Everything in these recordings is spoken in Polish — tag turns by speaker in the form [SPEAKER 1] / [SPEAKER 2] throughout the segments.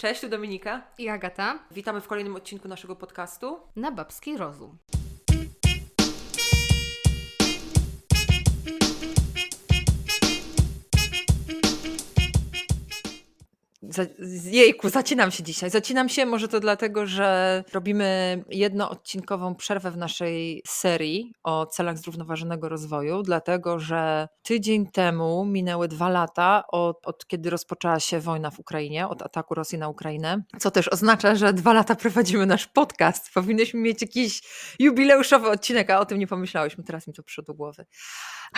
[SPEAKER 1] Cześć, tu Dominika.
[SPEAKER 2] I Agata
[SPEAKER 1] Witamy w kolejnym odcinku naszego podcastu.
[SPEAKER 2] na babski rozum.
[SPEAKER 1] Jejku, zacinam się dzisiaj. Zacinam się może to dlatego, że robimy jednoodcinkową przerwę w naszej serii o celach zrównoważonego rozwoju, dlatego że tydzień temu minęły dwa lata od, od kiedy rozpoczęła się wojna w Ukrainie, od ataku Rosji na Ukrainę, co też oznacza, że dwa lata prowadzimy nasz podcast. Powinniśmy mieć jakiś jubileuszowy odcinek, a o tym nie pomyślałyśmy, teraz mi to przyszło do głowy.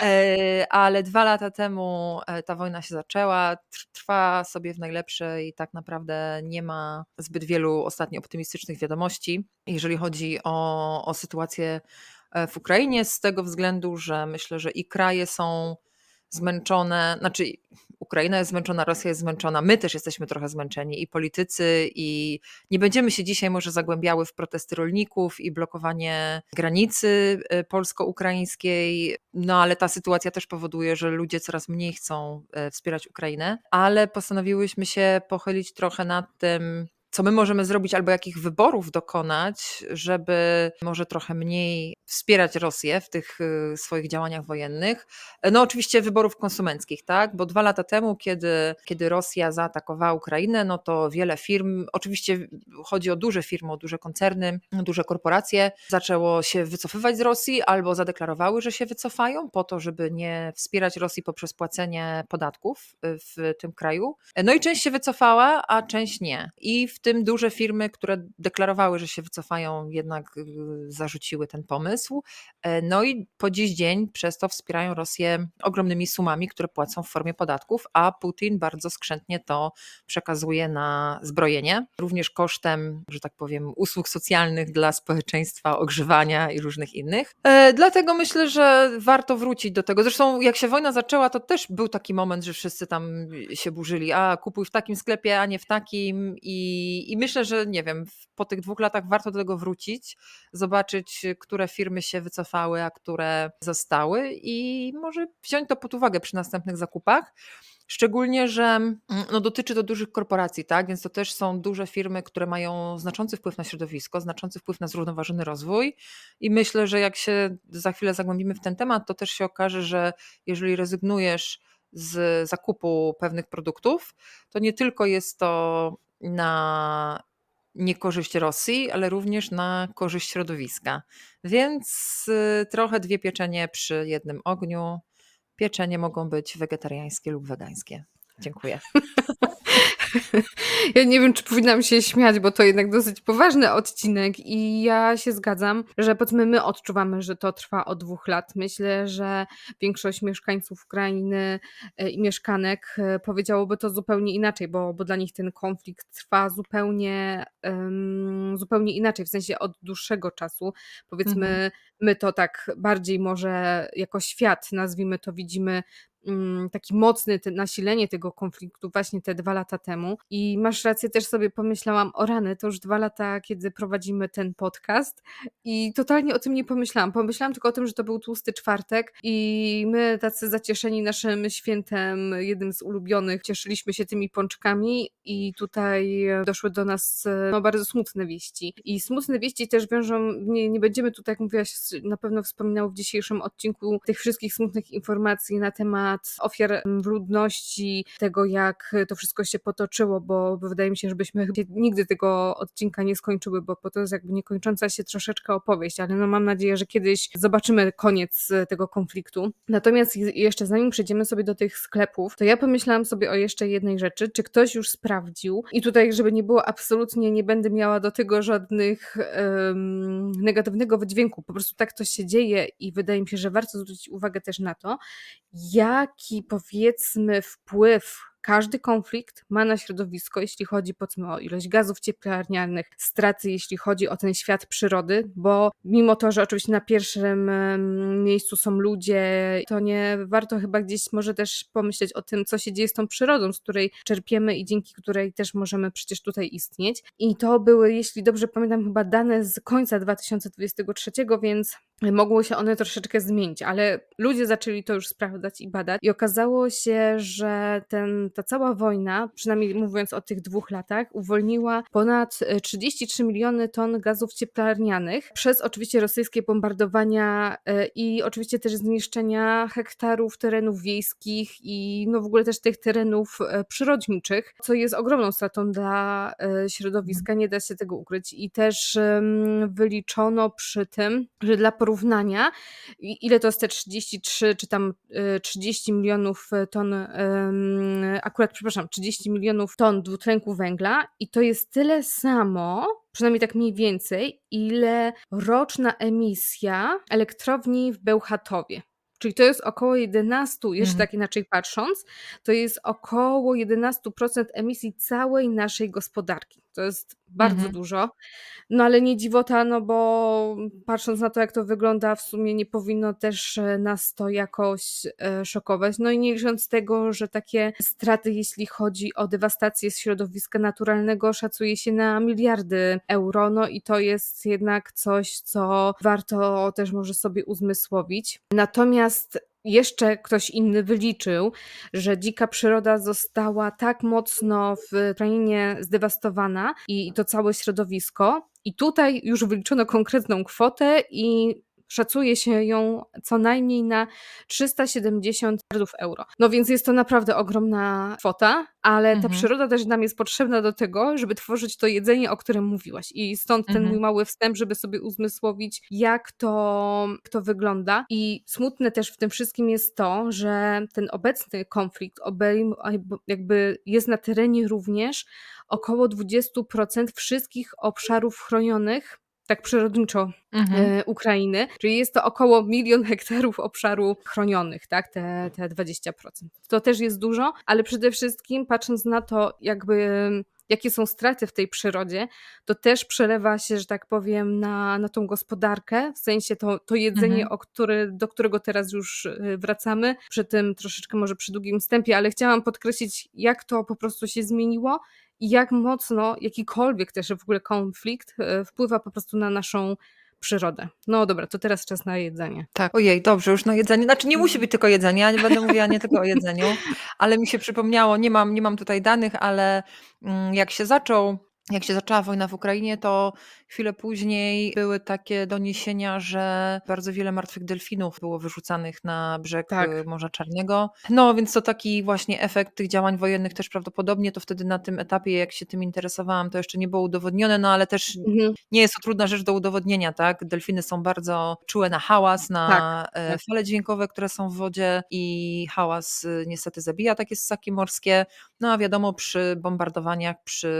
[SPEAKER 1] E, ale dwa lata temu e, ta wojna się zaczęła, tr- trwa sobie w najlepszej i tak naprawdę nie ma zbyt wielu ostatnio optymistycznych wiadomości, jeżeli chodzi o, o sytuację e, w Ukrainie, z tego względu, że myślę, że i kraje są zmęczone, znaczy Ukraina jest zmęczona, Rosja jest zmęczona, my też jesteśmy trochę zmęczeni i politycy i nie będziemy się dzisiaj może zagłębiały w protesty rolników i blokowanie granicy e, polsko-ukraińskiej, no ale ta sytuacja też powoduje, że ludzie coraz mniej chcą e, wspierać Ukrainę, ale postanowiłyśmy się pochylić trochę nad tym, co my możemy zrobić albo jakich wyborów dokonać, żeby może trochę mniej wspierać Rosję w tych y, swoich działaniach wojennych. No oczywiście wyborów konsumenckich, tak? Bo dwa lata temu, kiedy, kiedy Rosja zaatakowała Ukrainę, no to wiele firm, oczywiście chodzi o duże firmy, o duże koncerny, duże korporacje, zaczęło się wycofywać z Rosji albo zadeklarowały, że się wycofają po to, żeby nie wspierać Rosji poprzez płacenie podatków y, w tym kraju. No i część się wycofała, a część nie. I w tym duże firmy, które deklarowały, że się wycofają, jednak y, zarzuciły ten pomysł. E, No i po dziś dzień przez to wspierają Rosję ogromnymi sumami, które płacą w formie podatków, a Putin bardzo skrzętnie to przekazuje na zbrojenie, również kosztem, że tak powiem, usług socjalnych dla społeczeństwa, ogrzewania i różnych innych. E, Dlatego myślę, że warto wrócić do tego. Zresztą jak się wojna zaczęła, to też był taki moment, że wszyscy tam się burzyli, a kupuj w takim sklepie, a nie w takim i, i myślę, że nie wiem, po tych dwóch latach warto do tego wrócić, zobaczyć, które firmy się wycofały, a które zostały i może wziąć to pod uwagę przy następnych zakupach. Szczególnie, że mm, no, dotyczy to dużych korporacji, tak? Więc to też są duże firmy, które mają znaczący wpływ na środowisko, znaczący wpływ na zrównoważony rozwój. I myślę, że jak się za chwilę zagłębimy w ten temat, to też się okaże, że jeżeli rezygnujesz z zakupu pewnych produktów, to nie tylko jest to na niekorzyść Rosji, ale również na korzyść środowiska. Więc y, trochę dwie pieczenie przy jednym ogniu. Pieczenie mogą być wegetariańskie lub wegańskie. Dziękuję.
[SPEAKER 2] Ja nie wiem, czy powinnam się śmiać, bo to jednak dosyć poważny odcinek i ja się zgadzam, że powiedzmy my odczuwamy, że to trwa od dwóch lat. Myślę, że większość mieszkańców Ukrainy e, i mieszkanek e, powiedziałoby to zupełnie inaczej, bo, bo dla nich ten konflikt trwa zupełnie, em, zupełnie inaczej, w sensie od dłuższego czasu. Powiedzmy,
[SPEAKER 1] Mhm.
[SPEAKER 2] my to tak bardziej może jako świat, nazwijmy to, widzimy taki mocny te, nasilenie tego konfliktu właśnie te dwa lata temu. I masz rację, też sobie pomyślałam, o rany, to już dwa lata, kiedy prowadzimy ten podcast i totalnie o tym nie pomyślałam. Pomyślałam tylko o tym, że to był tłusty czwartek i my tacy zacieszeni naszym świętem, jednym z ulubionych, cieszyliśmy się tymi pączkami i tutaj doszły do nas e, no, bardzo smutne wieści. I smutne wieści też wiążą, nie, nie będziemy tutaj, jak mówiłaś, na pewno wspominało w dzisiejszym odcinku tych wszystkich smutnych informacji na temat ofiar mm, ludności, tego jak to wszystko się potoczyło, bo, wydaje mi się, żebyśmy nigdy tego odcinka nie skończyły, bo, to jest jakby niekończąca się troszeczkę opowieść, ale no mam nadzieję, że kiedyś zobaczymy koniec e, tego konfliktu. Natomiast je- jeszcze zanim przejdziemy sobie do tych sklepów, to ja pomyślałam sobie o jeszcze jednej rzeczy, czy ktoś już sprawdził? I tutaj, żeby nie było absolutnie, nie będę miała do tego żadnych em, negatywnego wydźwięku, po prostu tak to się dzieje i wydaje mi się, że warto zwrócić uwagę też na to, jaki powiedzmy wpływ każdy konflikt ma na środowisko, jeśli chodzi powiedzmy o ilość gazów cieplarnianych, straty, jeśli chodzi o ten świat przyrody, bo mimo to, że oczywiście na pierwszym miejscu są ludzie, to nie warto chyba gdzieś może też pomyśleć o tym, co się dzieje z tą przyrodą, z której czerpiemy i dzięki której też możemy przecież tutaj istnieć. I to były, jeśli dobrze pamiętam, chyba dane z końca 2023, więc mogły się one troszeczkę zmienić, ale ludzie zaczęli to już sprawdzać i badać i okazało się, że ten, ta cała wojna, przynajmniej mówiąc o tych dwóch latach, uwolniła ponad e, 33 miliony ton gazów cieplarnianych przez oczywiście rosyjskie bombardowania e, i oczywiście też zniszczenia hektarów terenów wiejskich i no w ogóle też tych terenów e, przyrodniczych, co jest ogromną stratą dla e, środowiska, nie da się tego ukryć. I też wyliczono przy tym, że dla porównania, i- ile to jest te 33 czy tam e, 30 milionów ton, em, akurat przepraszam, 30 milionów ton dwutlenku węgla i to jest tyle samo, przynajmniej tak mniej więcej, ile roczna emisja elektrowni w Bełchatowie. Czyli to jest około 11, jeszcze
[SPEAKER 1] Mhm.
[SPEAKER 2] tak inaczej patrząc, to jest około 11% emisji całej naszej gospodarki. To jest bardzo
[SPEAKER 1] Mhm.
[SPEAKER 2] dużo. No ale nie dziwota, no bo patrząc na to, jak to wygląda, w sumie nie powinno też e, nas to jakoś e, szokować. No i nie licząc tego, że takie straty, jeśli chodzi o dewastację środowiska naturalnego, szacuje się na miliardy euro, no i to jest jednak coś, co warto też może sobie uzmysłowić. Natomiast jeszcze ktoś inny wyliczył, że dzika przyroda została tak mocno w krainie zdewastowana i to całe środowisko. I tutaj już wyliczono konkretną kwotę i szacuje się ją co najmniej na 370 miliardów euro. No więc jest to naprawdę ogromna kwota, ale ta
[SPEAKER 1] Mhm.
[SPEAKER 2] przyroda też nam jest potrzebna do tego, żeby tworzyć to jedzenie, o którym mówiłaś. I stąd ten
[SPEAKER 1] Mhm.
[SPEAKER 2] mój mały wstęp, żeby sobie uzmysłowić, jak to, to wygląda. I smutne też w tym wszystkim jest to, że ten obecny konflikt obejm, jakby jest na terenie również około 20% wszystkich obszarów chronionych, tak przyrodniczo
[SPEAKER 1] Mhm.
[SPEAKER 2] e, Ukrainy, czyli jest to około milion hektarów obszaru chronionych, tak, te, te 20%. To też jest dużo, ale przede wszystkim patrząc na to, jakby jakie są straty w tej przyrodzie, to też przelewa się, że tak powiem, na, na tą gospodarkę, w sensie to, to jedzenie,
[SPEAKER 1] Mhm.
[SPEAKER 2] o który, do którego teraz już e, wracamy, przy tym troszeczkę może przy długim wstępie, ale chciałam podkreślić, jak to po prostu się zmieniło i jak mocno jakikolwiek też w ogóle konflikt e, wpływa po prostu na naszą przyrodę. No dobra, to teraz czas na jedzenie.
[SPEAKER 1] Tak, ojej, dobrze, już na jedzenie. Znaczy nie musi być tylko jedzenie, ja nie będę mówiła nie tylko o jedzeniu, ale mi się przypomniało, nie mam, nie mam tutaj danych, ale mm, jak się zaczął, jak się zaczęła wojna w Ukrainie, to chwilę później były takie doniesienia, że bardzo wiele martwych delfinów było wyrzucanych na brzeg
[SPEAKER 2] Tak.
[SPEAKER 1] y, Morza Czarnego. No więc to taki właśnie efekt tych działań wojennych też prawdopodobnie to wtedy na tym etapie, jak się tym interesowałam, to jeszcze nie było udowodnione, no ale też
[SPEAKER 2] Mhm.
[SPEAKER 1] nie jest to trudna rzecz do udowodnienia, tak? Delfiny są bardzo czułe na hałas, na
[SPEAKER 2] Tak,
[SPEAKER 1] e,
[SPEAKER 2] tak.
[SPEAKER 1] fale dźwiękowe, które są w wodzie i hałas y, niestety zabija takie ssaki morskie. No a wiadomo, przy bombardowaniach, przy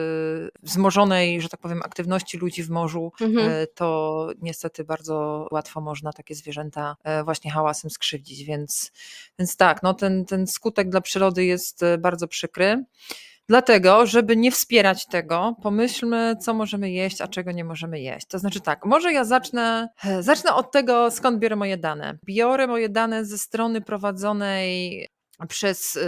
[SPEAKER 1] wzmożonej, że tak powiem, aktywności ludzi w morzu,
[SPEAKER 2] Mhm.
[SPEAKER 1] e, to niestety bardzo łatwo można takie zwierzęta e, właśnie hałasem skrzywdzić, więc, więc tak, no ten, ten skutek dla przyrody jest e, bardzo przykry. Dlatego, żeby nie wspierać tego, pomyślmy, co możemy jeść, a czego nie możemy jeść. To znaczy tak, może ja zacznę, zacznę od tego, skąd biorę moje dane. Biorę moje dane ze strony prowadzonej przez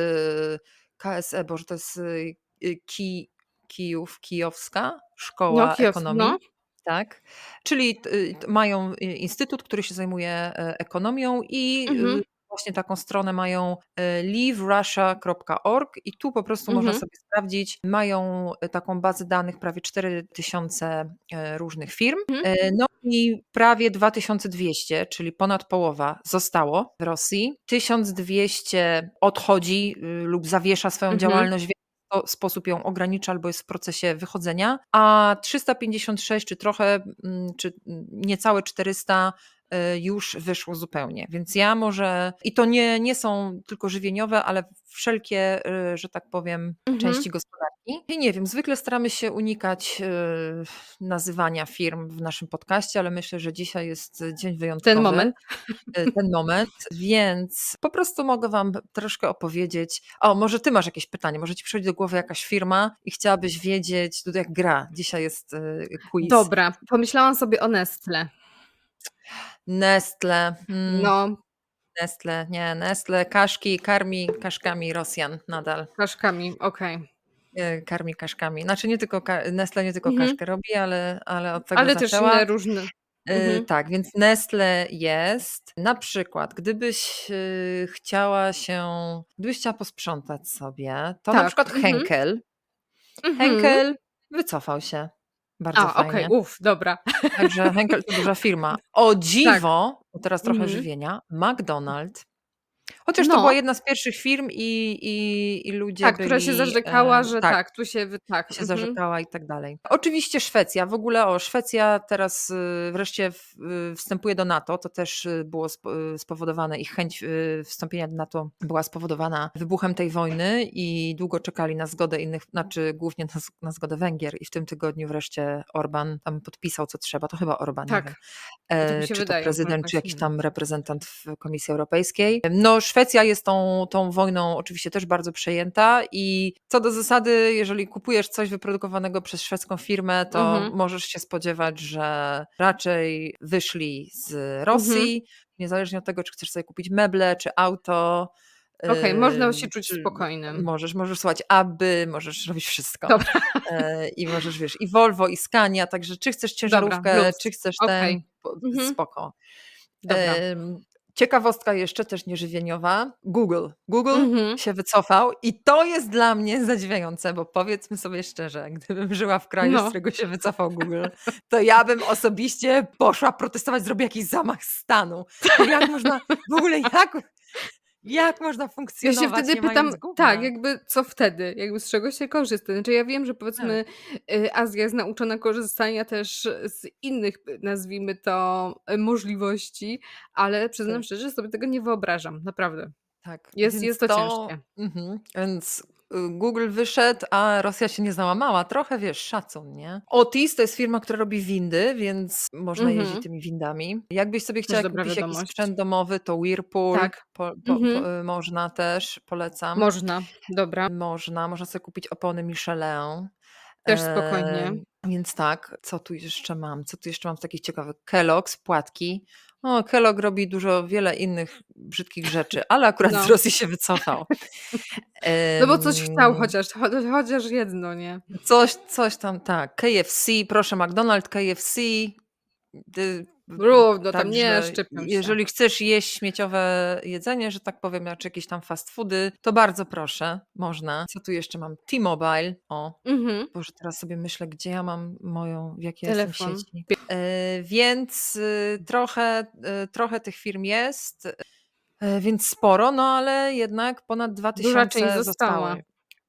[SPEAKER 1] KSE, boże to jest y, y, Ki, Kijów, Kijowska Szkoła
[SPEAKER 2] No, Kijów,
[SPEAKER 1] Ekonomii.
[SPEAKER 2] no.
[SPEAKER 1] Tak, czyli y, t- mają y, instytut, który się zajmuje e, ekonomią i
[SPEAKER 2] Mhm.
[SPEAKER 1] y, właśnie taką stronę mają e, leaverussia.org i tu po prostu można
[SPEAKER 2] Mhm.
[SPEAKER 1] sobie sprawdzić. Mają e, taką bazę danych prawie 4000 e, różnych firm.
[SPEAKER 2] Mhm.
[SPEAKER 1] No i prawie 2200, czyli ponad połowa zostało w Rosji. 1200 odchodzi y, lub zawiesza swoją
[SPEAKER 2] Mhm.
[SPEAKER 1] działalność w jakiś sposób ją ogranicza albo jest w procesie wychodzenia, a 356 czy trochę, mm, czy mm, niecałe 400 y, już wyszło zupełnie. Więc ja może, i to nie, nie są tylko żywieniowe, ale wszelkie, y, że tak powiem,
[SPEAKER 2] Mhm.
[SPEAKER 1] części gospodarki. I nie wiem, zwykle staramy się unikać y, nazywania firm w naszym podcaście, ale myślę, że dzisiaj jest dzień wyjątkowy
[SPEAKER 2] Ten moment.
[SPEAKER 1] y, ten moment, więc po prostu mogę Wam troszkę opowiedzieć. O, może Ty masz jakieś pytanie, może Ci przychodzi do głowy jakaś firma i chciałabyś wiedzieć, tutaj jak gra. Dzisiaj jest y, quiz.
[SPEAKER 2] Dobra, pomyślałam sobie o Nestle.
[SPEAKER 1] Nestle. Mm,
[SPEAKER 2] No,
[SPEAKER 1] Nestle, nie, Nestle, kaszki, karmi kaszkami Rosjan nadal.
[SPEAKER 2] kaszkami, okej.
[SPEAKER 1] Y, Karmi kaszkami. Znaczy nie tylko, ka- Nestle nie tylko
[SPEAKER 2] Mhm.
[SPEAKER 1] kaszkę robi, ale, ale od tego
[SPEAKER 2] Ale też
[SPEAKER 1] zaczęła.
[SPEAKER 2] inne różne.
[SPEAKER 1] Y,
[SPEAKER 2] Mhm.
[SPEAKER 1] tak, więc Nestle jest. Na przykład, gdybyś y, chciała się, gdybyś chciała posprzątać sobie, to na
[SPEAKER 2] Tak.
[SPEAKER 1] przykład
[SPEAKER 2] Mhm.
[SPEAKER 1] Henkel.
[SPEAKER 2] Mhm.
[SPEAKER 1] Henkel wycofał się. Bardzo
[SPEAKER 2] A, okej,
[SPEAKER 1] fajnie.
[SPEAKER 2] uff, dobra.
[SPEAKER 1] Także Henkel to duża firma. O
[SPEAKER 2] Tak.
[SPEAKER 1] dziwo, teraz trochę
[SPEAKER 2] Mhm.
[SPEAKER 1] żywienia, McDonald's. Chociaż to
[SPEAKER 2] No.
[SPEAKER 1] była jedna z pierwszych firm i, i, i ludzie
[SPEAKER 2] Tak, która się
[SPEAKER 1] byli,
[SPEAKER 2] zarzekała,
[SPEAKER 1] e,
[SPEAKER 2] że
[SPEAKER 1] tak,
[SPEAKER 2] tak, tu się wy tak.
[SPEAKER 1] się
[SPEAKER 2] Mhm.
[SPEAKER 1] zarzekała i tak dalej. Oczywiście Szwecja, w ogóle o Szwecja teraz y, wreszcie w, y, wstępuje do NATO, to też y, było spo- y, spowodowane, ich chęć y, wstąpienia do NATO była spowodowana wybuchem tej wojny i długo czekali na zgodę innych, znaczy głównie na, z- na zgodę Węgier i w tym tygodniu wreszcie Orban tam podpisał co trzeba, to chyba Orban, nie
[SPEAKER 2] Tak.
[SPEAKER 1] wiem.
[SPEAKER 2] Mi
[SPEAKER 1] E,
[SPEAKER 2] się
[SPEAKER 1] czy to
[SPEAKER 2] wydaje,
[SPEAKER 1] prezydent, czy jakiś tam reprezentant w Komisji Europejskiej. No, Szwecja jest tą, tą wojną oczywiście też bardzo przejęta i co do zasady, jeżeli kupujesz coś wyprodukowanego przez szwedzką firmę, to
[SPEAKER 2] Mhm.
[SPEAKER 1] możesz się spodziewać, że raczej wyszli z
[SPEAKER 2] Mhm.
[SPEAKER 1] Rosji, niezależnie od tego, czy chcesz sobie kupić meble, czy auto.
[SPEAKER 2] Okej, można się czuć spokojnym.
[SPEAKER 1] Możesz, możesz słuchać Aby, możesz robić wszystko.
[SPEAKER 2] Dobra.
[SPEAKER 1] E, I możesz, wiesz, i Volvo, i Scania, także czy chcesz
[SPEAKER 2] Dobra,
[SPEAKER 1] ciężarówkę,
[SPEAKER 2] plus.
[SPEAKER 1] czy chcesz ten,
[SPEAKER 2] Okej.
[SPEAKER 1] po-
[SPEAKER 2] Mhm.
[SPEAKER 1] spoko.
[SPEAKER 2] Dobra.
[SPEAKER 1] Ciekawostka jeszcze też nieżywieniowa. Google. Google
[SPEAKER 2] Mhm.
[SPEAKER 1] się wycofał i to jest dla mnie zadziwiające, bo powiedzmy sobie szczerze, gdybym żyła w kraju, z
[SPEAKER 2] No.
[SPEAKER 1] którego się wycofał Google, to ja bym osobiście poszła protestować, zrobiła jakiś zamach stanu. Jak można, w ogóle jak, jak można
[SPEAKER 2] Ja się
[SPEAKER 1] funkcjonować
[SPEAKER 2] wtedy pytam, tak, jakby co wtedy? Jakby z czego się korzysta? Znaczy ja wiem, że
[SPEAKER 1] Tak.
[SPEAKER 2] powiedzmy y, Azja jest nauczona korzystania też z innych, y, nazwijmy to, y, możliwości, ale przyznam
[SPEAKER 1] Tak.
[SPEAKER 2] szczerze, że sobie tego nie wyobrażam, naprawdę.
[SPEAKER 1] Tak,
[SPEAKER 2] Jest, jest to,
[SPEAKER 1] to,
[SPEAKER 2] ciężkie.
[SPEAKER 1] mhm, więc Google wyszedł, a Rosja się nie załamała. Trochę wiesz, szacun, nie? Otis to jest firma, która robi windy, więc można jeździć
[SPEAKER 2] Mhm.
[SPEAKER 1] tymi windami. Jakbyś sobie chciała kupić jakiś sprzęt domowy, to Whirlpool
[SPEAKER 2] Tak.
[SPEAKER 1] po, po,
[SPEAKER 2] Mhm.
[SPEAKER 1] po, y, można też, polecam.
[SPEAKER 2] Można, dobra.
[SPEAKER 1] Można, można sobie kupić opony Michelin.
[SPEAKER 2] Też spokojnie.
[SPEAKER 1] Em, więc tak, co tu jeszcze mam? Co tu jeszcze mam z takich ciekawych? Kellogg's, płatki. O, Kellogg robi dużo, wiele innych brzydkich rzeczy, ale akurat z
[SPEAKER 2] No.
[SPEAKER 1] Rosji się wycofał.
[SPEAKER 2] No bo coś chciał chociaż, cho- chociaż jedno, nie?
[SPEAKER 1] Coś, coś tam, tak. KFC, proszę, McDonald's, KFC.
[SPEAKER 2] Równo, tam nie
[SPEAKER 1] Także
[SPEAKER 2] szczypią się.
[SPEAKER 1] jeżeli chcesz jeść śmieciowe jedzenie, że tak powiem, czy jakieś tam fast foody, to bardzo proszę, można. Co tu jeszcze mam? T-Mobile. O,
[SPEAKER 2] Mhm.
[SPEAKER 1] Boże, teraz sobie myślę, gdzie ja mam moją, w jakiej jestem
[SPEAKER 2] Telefon.
[SPEAKER 1] sieci. E, więc y, trochę, y, trochę tych firm jest, e, więc sporo, no ale jednak ponad
[SPEAKER 2] Duża
[SPEAKER 1] 2000
[SPEAKER 2] część została.
[SPEAKER 1] zostały.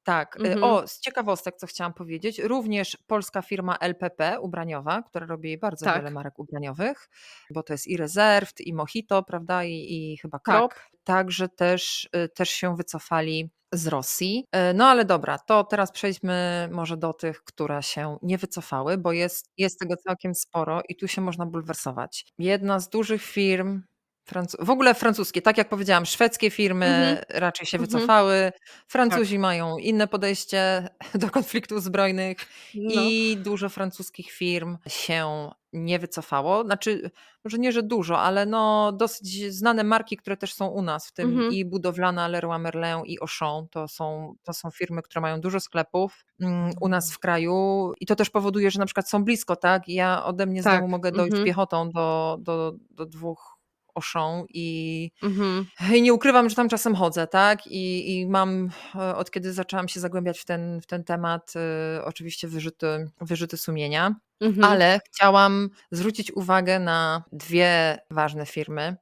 [SPEAKER 1] Tak. e,
[SPEAKER 2] Mhm.
[SPEAKER 1] O, z ciekawostek, co chciałam powiedzieć, również polska firma LPP ubraniowa, która robi bardzo wiele
[SPEAKER 2] Tak,
[SPEAKER 1] marek ubraniowych, bo to jest i Reserved, i Mojito, prawda, i, i chyba Krop,
[SPEAKER 2] tak.
[SPEAKER 1] także też, y, też się wycofali z Rosji. E, No ale dobra, to teraz przejdźmy może do tych, które się nie wycofały, bo jest, jest tego całkiem sporo i tu się można bulwersować. Jedna z dużych firm, W ogóle francuskie, tak jak powiedziałam, szwedzkie firmy
[SPEAKER 2] Mhm.
[SPEAKER 1] raczej się
[SPEAKER 2] Mhm.
[SPEAKER 1] wycofały,
[SPEAKER 2] Tak.
[SPEAKER 1] Francuzi mają inne podejście do konfliktów zbrojnych
[SPEAKER 2] No.
[SPEAKER 1] i dużo francuskich firm się nie wycofało. Znaczy, może nie, że dużo, ale no dosyć znane marki, które też są u nas, w tym
[SPEAKER 2] Mhm.
[SPEAKER 1] i budowlana Leroy Merlin i Auchan, to są, to są firmy, które mają dużo sklepów mm, u nas w kraju i to też powoduje, że na przykład są blisko, tak? Ja ode mnie z domu
[SPEAKER 2] Tak.
[SPEAKER 1] mogę dojść
[SPEAKER 2] Mhm.
[SPEAKER 1] piechotą do, do, do dwóch Auchan i
[SPEAKER 2] Mhm.
[SPEAKER 1] i nie ukrywam, że tam czasem chodzę, tak? I, i mam, e, od kiedy zaczęłam się zagłębiać w ten, w ten temat, y, oczywiście wyrzuty, wyrzuty sumienia,
[SPEAKER 2] Mhm.
[SPEAKER 1] ale chciałam zwrócić uwagę na dwie ważne firmy.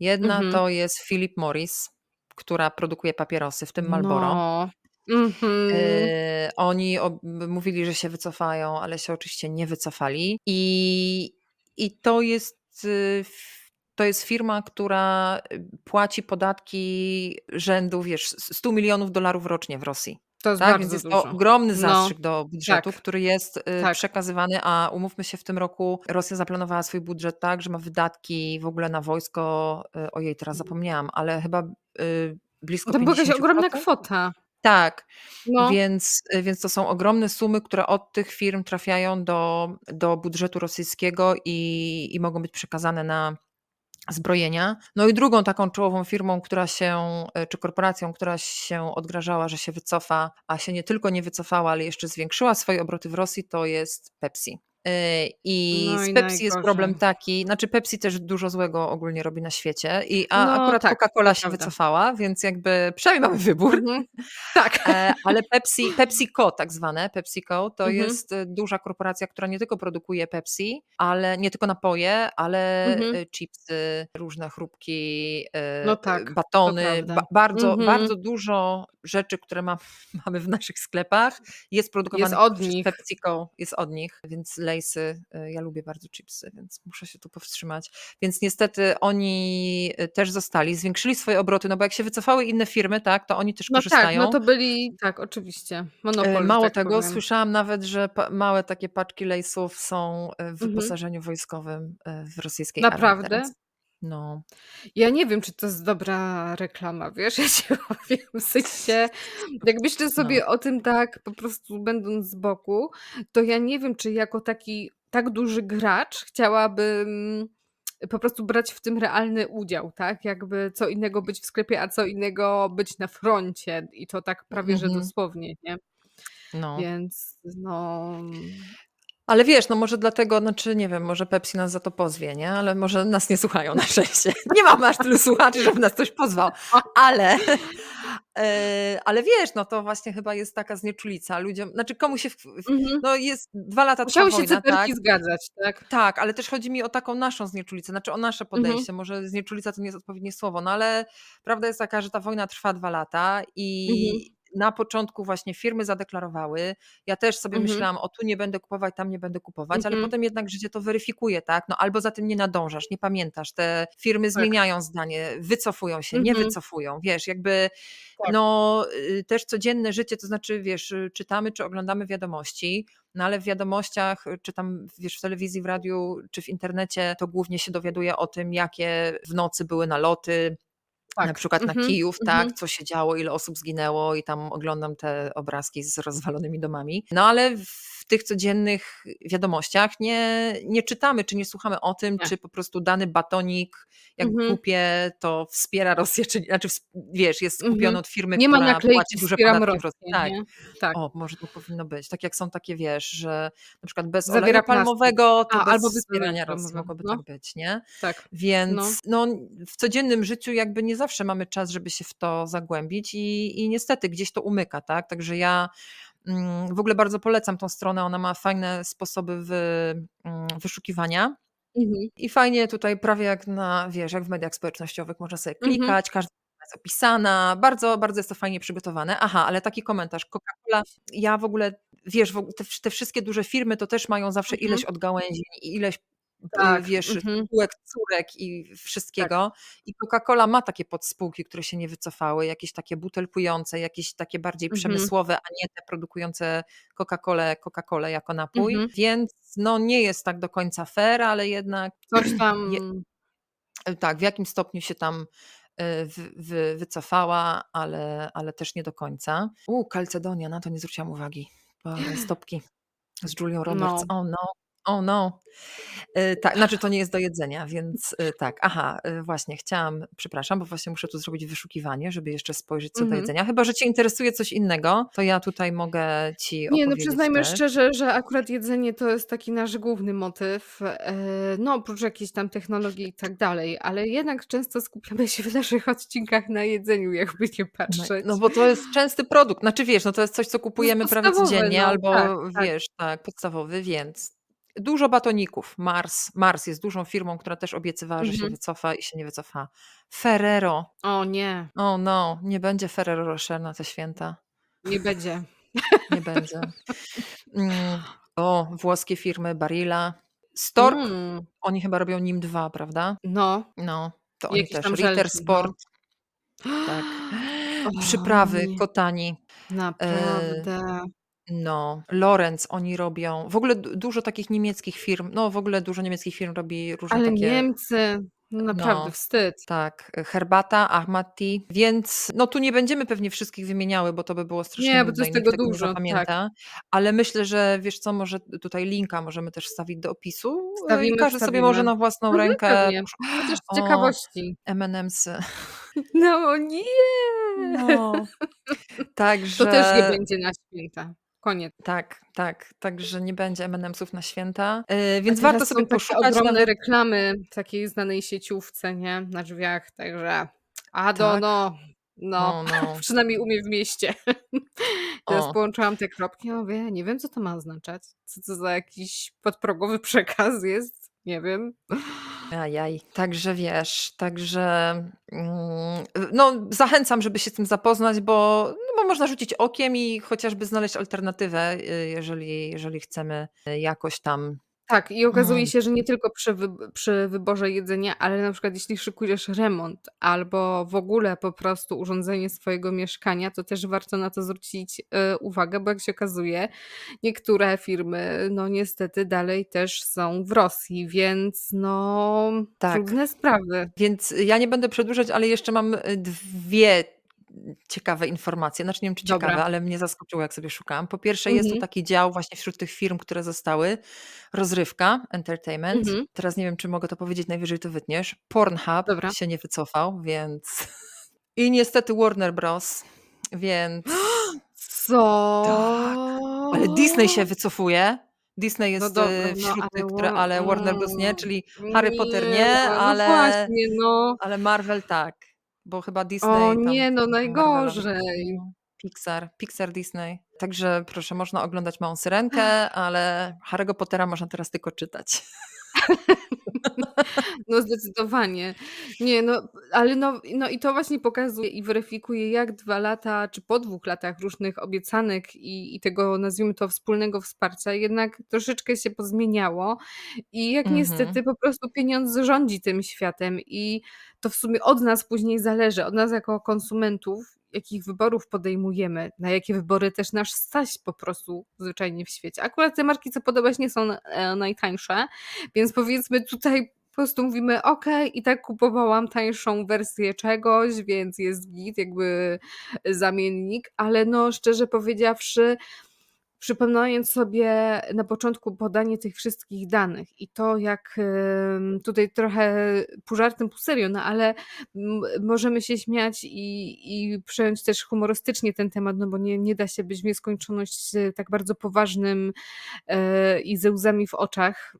[SPEAKER 1] Jedna
[SPEAKER 2] Mhm.
[SPEAKER 1] to jest Philip Morris, która produkuje papierosy, w tym Marlboro.
[SPEAKER 2] No. Mhm.
[SPEAKER 1] Y, oni ob- mówili, że się wycofają, ale się oczywiście nie wycofali. I, i to jest. To jest firma, która y, płaci podatki rzędu, wiesz, 100 milionów dolarów rocznie w Rosji.
[SPEAKER 2] To jest
[SPEAKER 1] Tak, więc
[SPEAKER 2] bardzo
[SPEAKER 1] jest to
[SPEAKER 2] dużo.
[SPEAKER 1] ogromny
[SPEAKER 2] No.
[SPEAKER 1] zastrzyk do budżetu,
[SPEAKER 2] Tak.
[SPEAKER 1] który jest y,
[SPEAKER 2] Tak.
[SPEAKER 1] przekazywany, a umówmy się, w tym roku Rosja zaplanowała swój budżet tak, że ma wydatki w ogóle na wojsko, y, ojej, teraz zapomniałam, ale chyba y, blisko
[SPEAKER 2] To była jakaś
[SPEAKER 1] 50%.
[SPEAKER 2] ogromna kwota.
[SPEAKER 1] Tak,
[SPEAKER 2] No.
[SPEAKER 1] więc, więc to są ogromne sumy, które od tych firm trafiają do, do budżetu rosyjskiego i, i mogą być przekazane na zbrojenia. No i drugą taką czołową firmą, która się, y, czy korporacją, która się odgrażała, że się wycofa, a się nie tylko nie wycofała, ale jeszcze zwiększyła swoje obroty w Rosji, to jest Pepsi. Yy, I
[SPEAKER 2] No
[SPEAKER 1] z
[SPEAKER 2] i
[SPEAKER 1] Pepsi jest problem taki, znaczy Pepsi też dużo złego ogólnie robi na świecie, i, a
[SPEAKER 2] No
[SPEAKER 1] akurat
[SPEAKER 2] tak,
[SPEAKER 1] Coca-Cola się
[SPEAKER 2] prawda.
[SPEAKER 1] wycofała, więc jakby przynajmniej mamy wybór.
[SPEAKER 2] Mhm. Tak.
[SPEAKER 1] E, ale Pepsi, PepsiCo tak zwane, PepsiCo to
[SPEAKER 2] Mhm.
[SPEAKER 1] jest y, duża korporacja, która nie tylko produkuje Pepsi, ale nie tylko napoje, ale
[SPEAKER 2] Mhm.
[SPEAKER 1] y, chipsy, różne chrupki, y,
[SPEAKER 2] No
[SPEAKER 1] y,
[SPEAKER 2] tak, to
[SPEAKER 1] batony, ba bardzo, bardzo dużo rzeczy, które ma, mamy w naszych sklepach jest
[SPEAKER 2] Jest
[SPEAKER 1] produkowanych
[SPEAKER 2] od
[SPEAKER 1] przez
[SPEAKER 2] nich.
[SPEAKER 1] PepsiCo, jest od nich, więc lejsy, y, ja lubię bardzo chipsy, więc muszę się tu powstrzymać. Więc niestety oni y, też zostali, zwiększyli swoje obroty, no bo jak się wycofały inne firmy, tak, to oni też
[SPEAKER 2] No tak,
[SPEAKER 1] korzystają.
[SPEAKER 2] no to byli, tak, oczywiście,
[SPEAKER 1] E,
[SPEAKER 2] monopol,
[SPEAKER 1] Mało
[SPEAKER 2] tak
[SPEAKER 1] tego,
[SPEAKER 2] powiem.
[SPEAKER 1] słyszałam nawet, że małe takie paczki lejsów są w
[SPEAKER 2] Mhm.
[SPEAKER 1] wyposażeniu wojskowym e, w rosyjskiej armii
[SPEAKER 2] Naprawdę?
[SPEAKER 1] No.
[SPEAKER 2] Ja nie wiem, czy to jest dobra reklama, wiesz, ja ci powiem, w sensie, jak myślę
[SPEAKER 1] No.
[SPEAKER 2] sobie o tym tak, po prostu będąc z boku, to ja nie wiem, czy jako taki tak duży gracz chciałabym po prostu brać w tym realny udział, tak? Jakby co innego być w sklepie, a co innego być na froncie i to tak prawie, że
[SPEAKER 1] Mhm.
[SPEAKER 2] dosłownie, nie?
[SPEAKER 1] No.
[SPEAKER 2] Więc no...
[SPEAKER 1] Ale wiesz, no może dlatego, znaczy nie wiem, może Pepsi nas za to pozwie, nie? Ale może nas nie słuchają na szczęście. Nie mamy aż tylu słuchaczy, żeby nas ktoś pozwał. Ale, e, ale wiesz, no to właśnie chyba jest taka znieczulica ludziom, znaczy komu się, w,
[SPEAKER 2] Mhm.
[SPEAKER 1] no jest dwa lata trwa
[SPEAKER 2] Musiały się
[SPEAKER 1] wojna, tak?
[SPEAKER 2] zgadzać, tak?
[SPEAKER 1] Tak, ale też chodzi mi o taką naszą znieczulicę, znaczy o nasze
[SPEAKER 2] Mhm.
[SPEAKER 1] podejście. Może znieczulica to nie jest odpowiednie słowo, no ale prawda jest taka, że ta wojna trwa dwa lata i
[SPEAKER 2] Mhm.
[SPEAKER 1] Na początku właśnie firmy zadeklarowały, ja też sobie
[SPEAKER 2] Mhm.
[SPEAKER 1] myślałam, o tu nie będę kupować, tam nie będę kupować, ale
[SPEAKER 2] Mhm.
[SPEAKER 1] potem jednak życie to weryfikuje, tak? No albo za tym nie nadążasz, nie pamiętasz, te firmy
[SPEAKER 2] Tak.
[SPEAKER 1] zmieniają zdanie, wycofują się, nie
[SPEAKER 2] Mhm.
[SPEAKER 1] wycofują, wiesz, jakby
[SPEAKER 2] Tak.
[SPEAKER 1] no y, też codzienne życie, to znaczy wiesz, y, czytamy czy oglądamy wiadomości, no ale w wiadomościach, y, czy tam wiesz, w telewizji, w radiu, czy w internecie, to głównie się dowiaduje o tym, jakie w nocy były naloty, na
[SPEAKER 2] Tak.
[SPEAKER 1] przykład na
[SPEAKER 2] Mhm.
[SPEAKER 1] Kijów,
[SPEAKER 2] Mhm.
[SPEAKER 1] tak, co się działo, ile osób zginęło i tam oglądam te obrazki z rozwalonymi domami. No ale w tych codziennych wiadomościach nie, nie czytamy, czy nie słuchamy o tym,
[SPEAKER 2] Nie.
[SPEAKER 1] czy po prostu dany batonik, jak
[SPEAKER 2] Mhm.
[SPEAKER 1] kupię, to wspiera Rosję, czy znaczy wiesz, jest kupiony
[SPEAKER 2] Mhm.
[SPEAKER 1] od firmy,
[SPEAKER 2] Nie ma
[SPEAKER 1] która
[SPEAKER 2] naklejki
[SPEAKER 1] płaci duże podatki w
[SPEAKER 2] Rosję,
[SPEAKER 1] Rosji. Tak.
[SPEAKER 2] Tak.
[SPEAKER 1] O, może to powinno być. Tak jak są takie, wiesz, że na przykład bez
[SPEAKER 2] Zawiera
[SPEAKER 1] oleju palmowego, to
[SPEAKER 2] A,
[SPEAKER 1] bez
[SPEAKER 2] albo bez
[SPEAKER 1] wspierania Rosji mogłoby
[SPEAKER 2] No.
[SPEAKER 1] tak być, nie?
[SPEAKER 2] Tak.
[SPEAKER 1] Więc
[SPEAKER 2] No.
[SPEAKER 1] no, w codziennym życiu jakby nie zawsze mamy czas, żeby się w to zagłębić i, i niestety gdzieś to umyka, tak? Także ja w ogóle bardzo polecam tą stronę, ona ma fajne sposoby wy, mm, wyszukiwania.
[SPEAKER 2] Mhm.
[SPEAKER 1] I fajnie tutaj prawie jak na, wiesz, jak w mediach społecznościowych można sobie
[SPEAKER 2] Mhm.
[SPEAKER 1] klikać, każda strona jest opisana, bardzo, bardzo jest to fajnie przygotowane. Aha, ale taki komentarz, Coca-Cola, ja w ogóle, wiesz, te, te wszystkie duże firmy to też mają zawsze
[SPEAKER 2] Mhm.
[SPEAKER 1] ileś odgałęzień i ileś,
[SPEAKER 2] Tak.
[SPEAKER 1] wiesz,
[SPEAKER 2] Mhm.
[SPEAKER 1] córek i
[SPEAKER 2] Tak.
[SPEAKER 1] wszystkiego. I Coca-Cola ma takie podspółki, które się nie wycofały, jakieś takie butelkujące, jakieś takie bardziej
[SPEAKER 2] Mhm.
[SPEAKER 1] przemysłowe, a nie te produkujące Coca-Colę, Coca-Colę jako napój.
[SPEAKER 2] Mhm.
[SPEAKER 1] Więc no nie jest tak do końca fair, ale jednak
[SPEAKER 2] Coś tam...
[SPEAKER 1] je, E, tak, w jakim stopniu się tam y, wy, wy, wycofała, ale, ale też nie do końca. U, Kalcedonia, na to nie zwróciłam uwagi. Stopki z Julią Roberts.
[SPEAKER 2] No.
[SPEAKER 1] Oh no, oh no. Y, tak, znaczy to nie jest do jedzenia, więc y, tak. Aha, y, właśnie chciałam, przepraszam, bo właśnie muszę tu zrobić wyszukiwanie, żeby jeszcze spojrzeć co do
[SPEAKER 2] Mhm.
[SPEAKER 1] jedzenia. Chyba, że Cię interesuje coś innego, to ja tutaj mogę Ci
[SPEAKER 2] Nie, no przyznajmy
[SPEAKER 1] też.
[SPEAKER 2] szczerze, że akurat jedzenie to jest taki nasz główny motyw, e, no oprócz jakiejś tam technologii i tak dalej, ale jednak często skupiamy się w naszych odcinkach na jedzeniu, jakby nie
[SPEAKER 1] No,
[SPEAKER 2] patrzeć.
[SPEAKER 1] no bo to jest częsty produkt, znaczy wiesz, no to jest coś, co kupujemy prawie codziennie,
[SPEAKER 2] no
[SPEAKER 1] albo
[SPEAKER 2] tak, tak.
[SPEAKER 1] wiesz, tak, podstawowy, więc dużo batoników. Mars, Mars jest dużą firmą, która też obiecywała, że się
[SPEAKER 2] Mhm.
[SPEAKER 1] wycofa i się nie wycofa. Ferrero,
[SPEAKER 2] O nie,
[SPEAKER 1] o no, nie będzie Ferrero Rocher na te święta,
[SPEAKER 2] nie będzie.
[SPEAKER 1] nie będzie. Mm, o, włoskie firmy Barilla, Stork,
[SPEAKER 2] Mm,
[SPEAKER 1] oni chyba robią nim 2, prawda?
[SPEAKER 2] no,
[SPEAKER 1] No, to oni też. Ritter
[SPEAKER 2] no.
[SPEAKER 1] Sport, tak.
[SPEAKER 2] O
[SPEAKER 1] Przyprawy,
[SPEAKER 2] nie,
[SPEAKER 1] kotani. E,
[SPEAKER 2] naprawdę.
[SPEAKER 1] No, Lorenz oni robią. W ogóle du- dużo takich niemieckich firm. No, w ogóle dużo niemieckich firm robi różne
[SPEAKER 2] Ale
[SPEAKER 1] takie.
[SPEAKER 2] Niemcy, no naprawdę
[SPEAKER 1] No,
[SPEAKER 2] wstyd.
[SPEAKER 1] tak. Herbata, Ahmad Tea. Więc no tu nie będziemy pewnie wszystkich wymieniały, bo to by było strasznie
[SPEAKER 2] Nie, bo to
[SPEAKER 1] nudne i
[SPEAKER 2] jest
[SPEAKER 1] nikt
[SPEAKER 2] tego
[SPEAKER 1] tego nie
[SPEAKER 2] dużo, tak.
[SPEAKER 1] zapamięta. Ale myślę, że wiesz co, może tutaj linka możemy też wstawić do opisu i
[SPEAKER 2] Wstawimy,
[SPEAKER 1] każdy sobie może
[SPEAKER 2] wstawimy.
[SPEAKER 1] na własną
[SPEAKER 2] Mhm,
[SPEAKER 1] rękę.
[SPEAKER 2] pewnie.
[SPEAKER 1] posz-
[SPEAKER 2] Chociaż z
[SPEAKER 1] O,
[SPEAKER 2] ciekawości.
[SPEAKER 1] M&M'sy.
[SPEAKER 2] No nie!
[SPEAKER 1] No,
[SPEAKER 2] To też nie
[SPEAKER 1] także
[SPEAKER 2] będzie na święta. Koniec.
[SPEAKER 1] Tak, tak. Także nie będzie M&M'sów na święta, yy,
[SPEAKER 2] A
[SPEAKER 1] więc warto sobie poszukać
[SPEAKER 2] ogromne reklamy w takiej znanej sieciówce, nie, na drzwiach, także Ado,
[SPEAKER 1] Tak?
[SPEAKER 2] no, no,
[SPEAKER 1] No, no.
[SPEAKER 2] przynajmniej u mnie w mieście. Teraz
[SPEAKER 1] O.
[SPEAKER 2] połączyłam te kropki, ja mówię, nie wiem, co to ma oznaczać. Co to za jakiś podprogowy przekaz jest? Nie wiem.
[SPEAKER 1] Ajaj. Także wiesz, także, mm, no zachęcam, żeby się z tym zapoznać, bo no bo można rzucić okiem i chociażby znaleźć alternatywę, y, jeżeli jeżeli chcemy, y, jakoś tam
[SPEAKER 2] Tak, i okazuje
[SPEAKER 1] mm.
[SPEAKER 2] się, że nie tylko przy przy wyborze jedzenia, ale na przykład jeśli szykujesz remont albo w ogóle po prostu urządzenie swojego mieszkania, to też warto na to zwrócić, y, uwagę, bo jak się okazuje, niektóre firmy, no niestety dalej też są w Rosji, więc no
[SPEAKER 1] Tak.
[SPEAKER 2] trudne sprawy.
[SPEAKER 1] Więc ja nie będę przedłużać, ale jeszcze mam, y, 2 ciekawe informacje. Znaczy nie wiem, czy ciekawe,
[SPEAKER 2] Dobra.
[SPEAKER 1] ale mnie zaskoczyło, jak sobie szukałam. Po pierwsze jest tu
[SPEAKER 2] Mhm.
[SPEAKER 1] taki dział właśnie wśród tych firm, które zostały, rozrywka, entertainment.
[SPEAKER 2] Mhm.
[SPEAKER 1] Teraz nie wiem, czy mogę to powiedzieć, najwyżej to wytniesz. Pornhub
[SPEAKER 2] Dobra.
[SPEAKER 1] się nie wycofał, więc i niestety Warner Bros, więc tak, ale Disney się
[SPEAKER 2] Co?
[SPEAKER 1] wycofuje. Disney
[SPEAKER 2] No
[SPEAKER 1] jest,
[SPEAKER 2] dobra,
[SPEAKER 1] y,
[SPEAKER 2] no
[SPEAKER 1] wśród
[SPEAKER 2] ale
[SPEAKER 1] tych, które
[SPEAKER 2] War
[SPEAKER 1] ale Warner Bros nie,
[SPEAKER 2] mm,
[SPEAKER 1] czyli Harry Potter
[SPEAKER 2] nie,
[SPEAKER 1] nie,
[SPEAKER 2] no
[SPEAKER 1] ale
[SPEAKER 2] właśnie, no.
[SPEAKER 1] ale Marvel tak, bo chyba
[SPEAKER 2] O
[SPEAKER 1] Disney tam
[SPEAKER 2] nie, no najgorzej.
[SPEAKER 1] Pixar, Pixar, Disney. Także proszę, można oglądać Małą Syrenkę, ale Harry'ego Pottera można teraz tylko czytać.
[SPEAKER 2] No zdecydowanie. Nie, no, ale no no i to właśnie pokazuje i weryfikuje, jak 2 lata, czy po 2 latach różnych obiecanek i i tego, nazwijmy to, wspólnego wsparcia jednak troszeczkę się pozmieniało i jak
[SPEAKER 1] Mhm.
[SPEAKER 2] niestety po prostu pieniądz rządzi tym światem i to w sumie od nas później zależy, od nas jako konsumentów, jakich wyborów podejmujemy, na jakie wybory też nas stać po prostu zwyczajnie w świecie. Akurat te marki, co podobać, nie są, e, najtańsze, więc powiedzmy tutaj po prostu mówimy: „Okej, i tak kupowałam tańszą wersję czegoś, więc jest git, jakby zamiennik”, ale no szczerze powiedziawszy, przypominając sobie na początku podanie tych wszystkich danych i to, jak, tutaj trochę pół żartem, pół serio, no ale możemy się śmiać i i przejąć też humorystycznie ten temat, no bo nie nie da się być w nieskończoność tak bardzo poważnym, e, i ze łzami w oczach,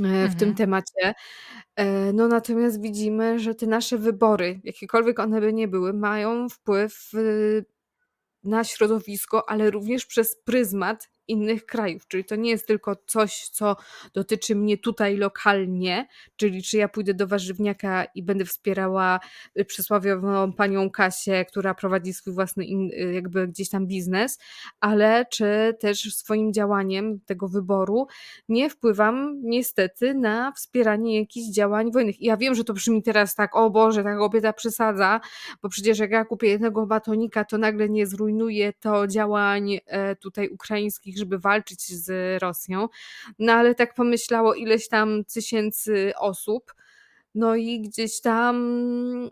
[SPEAKER 2] e, w tym
[SPEAKER 1] Mhm.
[SPEAKER 2] temacie. E, no natomiast widzimy, że te nasze wybory, jakiekolwiek one by nie były, mają wpływ, y, na środowisko, ale również przez pryzmat innych krajów. Czyli to nie jest tylko coś, co dotyczy mnie tutaj lokalnie, czyli czy ja pójdę do warzywniaka i będę wspierała, y, przysłowiową panią Kasię, która prowadzi swój własny y, jakby gdzieś tam biznes, ale czy też swoim działaniem tego wyboru nie wpływam niestety na wspieranie jakichś działań wojennych. I ja wiem, że to brzmi teraz tak: „O Boże, ta kobieta przesadza”, bo przecież jak ja kupię jednego batonika, to nagle nie zrujnuje to działań, e, tutaj ukraińskich, żeby walczyć z Rosją. No ale tak pomyślało ileś tam tysięcy osób, no i gdzieś tam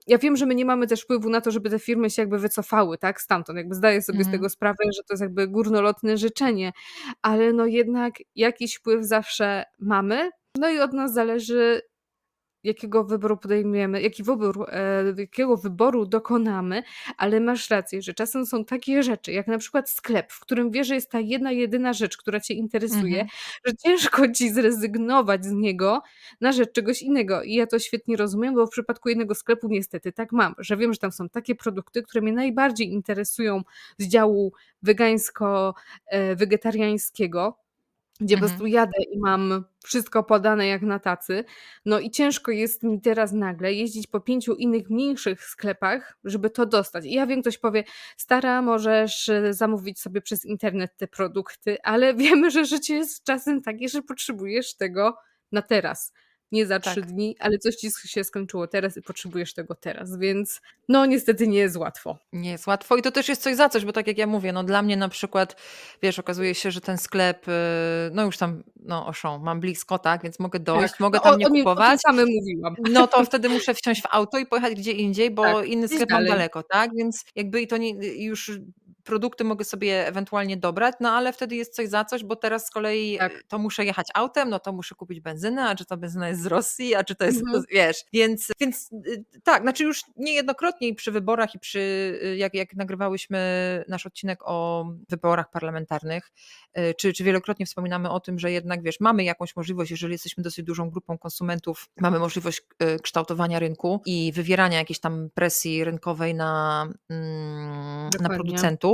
[SPEAKER 2] ja wiem, że my nie mamy też wpływu na to, żeby te firmy się jakby wycofały, tak, stamtąd, jakby zdaję sobie z
[SPEAKER 1] Mhm.
[SPEAKER 2] tego sprawę, że to jest jakby górnolotne życzenie, ale no jednak jakiś wpływ zawsze mamy, no i od nas zależy, jakiego wyboru podejmiemy, jaki wybór, e, jakiego wyboru dokonamy, ale masz rację, że czasem są takie rzeczy, jak na przykład sklep, w którym wiesz, że jest ta jedna jedyna rzecz, która cię interesuje,
[SPEAKER 1] Mhm.
[SPEAKER 2] że ciężko ci zrezygnować z niego na rzecz czegoś innego. I ja to świetnie rozumiem, bo w przypadku jednego sklepu niestety tak mam, że wiem, że tam są takie produkty, które mnie najbardziej interesują z działu wegańsko, e, gdzie po
[SPEAKER 1] Mhm.
[SPEAKER 2] prostu jadę i mam wszystko podane jak na tacy. No i ciężko jest mi teraz nagle jeździć po 5 innych mniejszych sklepach, żeby to dostać. I ja wiem, ktoś powie: „Stara, możesz zamówić sobie przez internet te produkty”, ale wiemy, że życie jest czasem takie, że potrzebujesz tego na teraz. Nie za 3
[SPEAKER 1] Tak.
[SPEAKER 2] dni, ale coś ci się skończyło teraz i potrzebujesz tego teraz, więc no niestety nie jest łatwo.
[SPEAKER 1] Nie jest łatwo i to też jest coś za coś, bo tak jak ja mówię, no dla mnie na przykład, wiesz, okazuje się, że ten sklep, y, no już tam, no Auchan mam blisko, tak, więc mogę dojść,
[SPEAKER 2] Tak,
[SPEAKER 1] mogę
[SPEAKER 2] no
[SPEAKER 1] tam
[SPEAKER 2] o
[SPEAKER 1] nie
[SPEAKER 2] nim o tym
[SPEAKER 1] kupować.
[SPEAKER 2] samym mówiłam.
[SPEAKER 1] No to wtedy muszę wsiąść w auto i pojechać gdzie indziej, bo
[SPEAKER 2] Tak,
[SPEAKER 1] inny sklep mam daleko, tak, więc jakby i to nie już produkty mogę sobie ewentualnie dobrać, no ale wtedy jest coś za coś, bo teraz z kolei
[SPEAKER 2] Tak.
[SPEAKER 1] y, to muszę jechać autem, no to muszę kupić benzynę, a czy ta benzyna jest z Rosji, a czy to jest,
[SPEAKER 2] Mhm.
[SPEAKER 1] wiesz, więc, więc y, tak, znaczy już niejednokrotnie i przy wyborach i przy, y, jak, jak nagrywałyśmy nasz odcinek o wyborach parlamentarnych, czy, czy wielokrotnie wspominamy o tym, że jednak, wiesz, mamy jakąś możliwość, jeżeli jesteśmy dosyć dużą grupą konsumentów, mamy możliwość kształtowania rynku i wywierania jakiejś tam presji rynkowej na, mm, na producentów.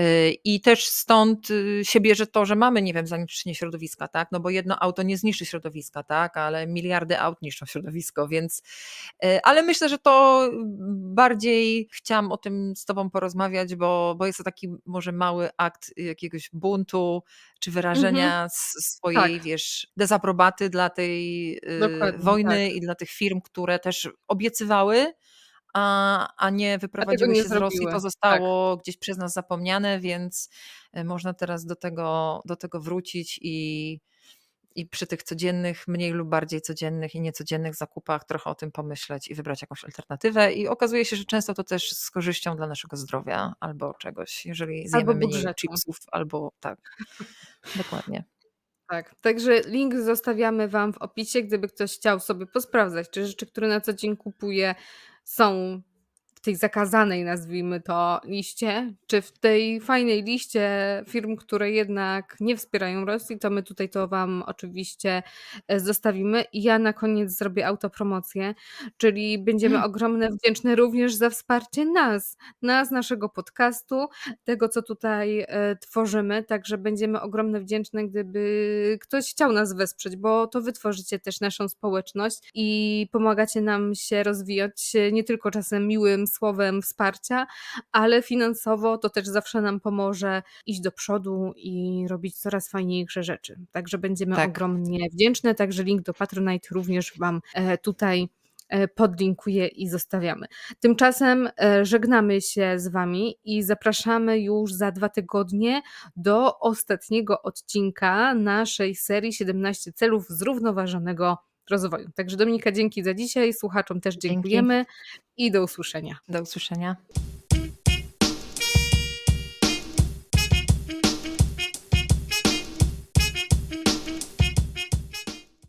[SPEAKER 1] Y, I też stąd y, się bierze to, że mamy, nie wiem, zanieczyszczenie środowiska, tak? No bo jedno auto nie zniszczy środowiska, tak? Ale miliardy aut niszczą środowisko, więc. y, Ale myślę, że to bardziej chciałam o tym z Tobą porozmawiać, bo, bo jest to taki może mały akt jakiegoś buntu czy wyrażenia s- swojej,
[SPEAKER 2] Tak.
[SPEAKER 1] wiesz, dezaprobaty dla tej
[SPEAKER 2] Dokładnie,
[SPEAKER 1] wojny
[SPEAKER 2] tak.
[SPEAKER 1] i dla tych firm, które też obiecywały, a, a nie
[SPEAKER 2] A
[SPEAKER 1] wyprowadziły
[SPEAKER 2] nie
[SPEAKER 1] się z Rosji.
[SPEAKER 2] zrobiły.
[SPEAKER 1] To
[SPEAKER 2] Tak.
[SPEAKER 1] zostało gdzieś przez nas zapomniane, więc y, można teraz do tego, do tego wrócić i, i przy tych codziennych, mniej lub bardziej codziennych i niecodziennych zakupach trochę o tym pomyśleć i wybrać jakąś alternatywę. I okazuje się, że często to też z korzyścią dla naszego zdrowia albo czegoś, jeżeli zjemy
[SPEAKER 2] Albo
[SPEAKER 1] mniej chipsów, albo tak. Dokładnie.
[SPEAKER 2] Tak, także link zostawiamy Wam w opisie, gdyby ktoś chciał sobie posprawdzać, czy rzeczy, które na co dzień kupuje, są w tej zakazanej, nazwijmy to, liście, czy w tej fajnej liście firm, które jednak nie wspierają Rosji, to my tutaj to Wam oczywiście e, zostawimy. I ja na koniec zrobię autopromocję, czyli będziemy
[SPEAKER 1] Mm.
[SPEAKER 2] ogromnie wdzięczne również za wsparcie nas, nas, naszego podcastu, tego, co tutaj e, tworzymy. Także będziemy ogromnie wdzięczne, gdyby ktoś chciał nas wesprzeć, bo to wy tworzycie też naszą społeczność i pomagacie nam się rozwijać e, nie tylko czasem miłym słowem wsparcia, ale finansowo to też zawsze nam pomoże iść do przodu i robić coraz fajniejsze rzeczy. Także będziemy
[SPEAKER 1] Tak.
[SPEAKER 2] ogromnie wdzięczne. Także link do Patronite również Wam e, tutaj e, podlinkuję i zostawiamy. Tymczasem e, żegnamy się z Wami i zapraszamy już za dwa tygodnie do ostatniego odcinka naszej serii 17 celów zrównoważonego rozwoju. Także Dominika, dzięki za dzisiaj, słuchaczom też
[SPEAKER 1] Dzięki.
[SPEAKER 2] dziękujemy i do usłyszenia.
[SPEAKER 1] Do usłyszenia.